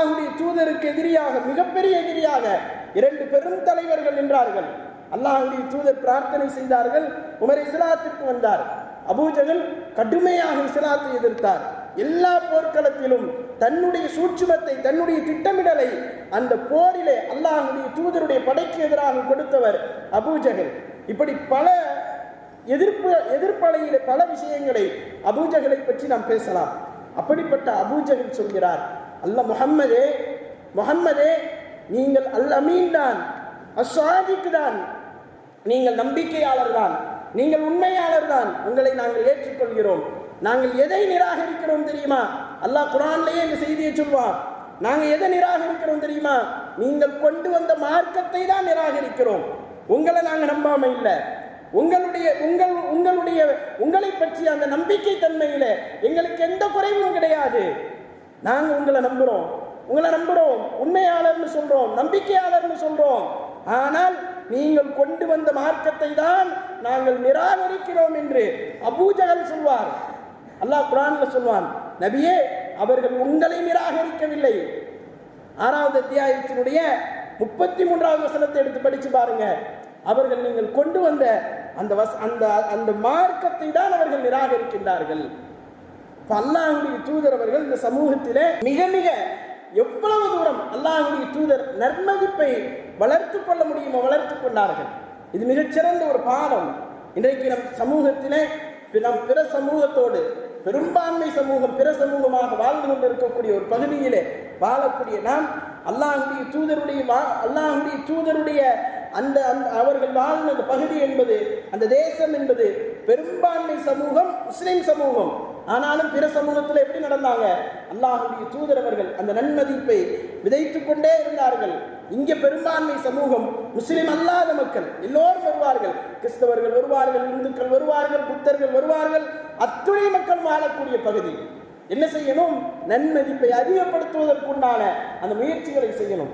அல்லாஹுடைய தூதருக்கு எதிரியாக மிகப்பெரிய எதிரியாக இரண்டு பெரும் தலைவர்கள் நின்றார்கள். அல்லாஹுடைய தூதர் பிரார்த்தனை செய்தார்கள். உமர் இஸ்லாத்திற்கு வந்தார். அபூஜகல் கடுமையாக இஸ்லாத்தை எதிர்த்தார். எல்லா போர்க்களத்திலும் தன்னுடைய சூட்சுமத்தை தன்னுடைய திட்டமிடலை அந்த போரிலே அல்லாஹுடைய தூதருடைய படைக்கு எதிராக கொடுத்தவர் அபூஜகல் இப்படி பல எதிர்ப்பு எதிர்ப்பலையில பல விஷயங்களை அபூஜகலை பற்றி நாம் பேசலாம். அப்படிப்பட்ட அபூஜகன் சொல்கிறார். அல்ல முகம்மதே முகம்மதே நீங்கள் அல் அமீன் தான் அஸ்வாதிக்கு தான் நீங்கள் நம்பிக்கையாளர் தான் நீங்கள் உண்மையாளர் தான் உங்களை நாங்கள் ஏற்றுக்கொள்கிறோம். நாங்கள் எதை நிராகரிக்கிறோம் தெரியுமா? அல்லாஹ் குரான்லயே இந்த செய்தியை சொல்வார். நாங்கள் எதை நிராகரிக்கிறோம் தெரியுமா? நீங்கள் கொண்டு வந்த மார்க்கத்தை தான் நிராகரிக்கிறோம். உங்களை நாங்கள் நம்பாம இல்லை. உங்களுடைய உங்கள் உங்களுடைய உங்களை பற்றிய அந்த நம்பிக்கை தன்மையில எங்களுக்கு எந்த குறைவும் கிடையாது. நாங்கள் உங்களை நம்புகிறோம் உங்களை நம்புகிறோம் உண்மையாளர்னு சொல்கிறோம் நம்பிக்கையாளர்னு சொல்கிறோம் ஆனால் நீங்கள் கொண்டு வந்த மார்க்கத்தை தான் நாங்கள் நிராகரிக்கிறோம் என்று அபூஜகல் சொல்வார். அல்லாஹ் குரான்ல சொல்வான் நபியே அவர்கள் உங்களை நிராகரிக்கவில்லை. ஆறாவது அத்தியாயத்தினுடைய முப்பத்தி மூன்றாவது வசனத்தை எடுத்து படித்து பாருங்க. அவர்கள் நீங்கள் கொண்டு வந்த அந்த வச அந்த அந்த மார்க்கத்தை தான் அவர்கள் நிராகரிக்கின்றார்கள். இப்போ அல்லாஹுடைய தூதர் அவர்கள் இந்த சமூகத்திலே மிக மிக எவ்வளவு தூரம் அல்லாஹுடைய தூதர் நன்மதிப்பை வளர்த்து கொள்ள முடியுமோ வளர்த்து கொண்டார்கள். இது மிகச்சிறந்த ஒரு பாடம். இன்றைக்கு நம் சமூகத்திலே நம் பிற சமூகத்தோடு பெரும்பான்மை சமூகம் பிற சமூகமாக வாழ்ந்து கொண்டிருக்கக்கூடிய ஒரு பகுதியிலே வாழக்கூடிய நாம் அல்லாஹுடைய தூதருடைய வா அல்லாஹுடைய தூதருடைய அந்த அந்த அவர்கள் வாழ்ந்த அந்த பகுதி என்பது அந்த தேசம் என்பது பெரும்பான்மை சமூகம் முஸ்லிம் சமூகம். ஆனாலும் பிற சமூகத்தில் எப்படி நடந்தாங்க? அல்லாஹுடைய தூதரவர்கள் அந்த நன்மதிப்பை விதைத்து கொண்டே இருந்தார்கள். இங்கே பெரும்பான்மை சமூகம் முஸ்லிம் அல்லாத மக்கள் எல்லோரும் வருவார்கள். கிறிஸ்தவர்கள் வருவார்கள் இந்துக்கள் வருவார்கள் புத்தர்கள் வருவார்கள். அத்துணை மக்கள் வாழக்கூடிய பகுதி. என்ன செய்யணும்? நன்மதிப்பை அதிகப்படுத்துவதற்குண்டான அந்த முயற்சிகளை செய்யணும்.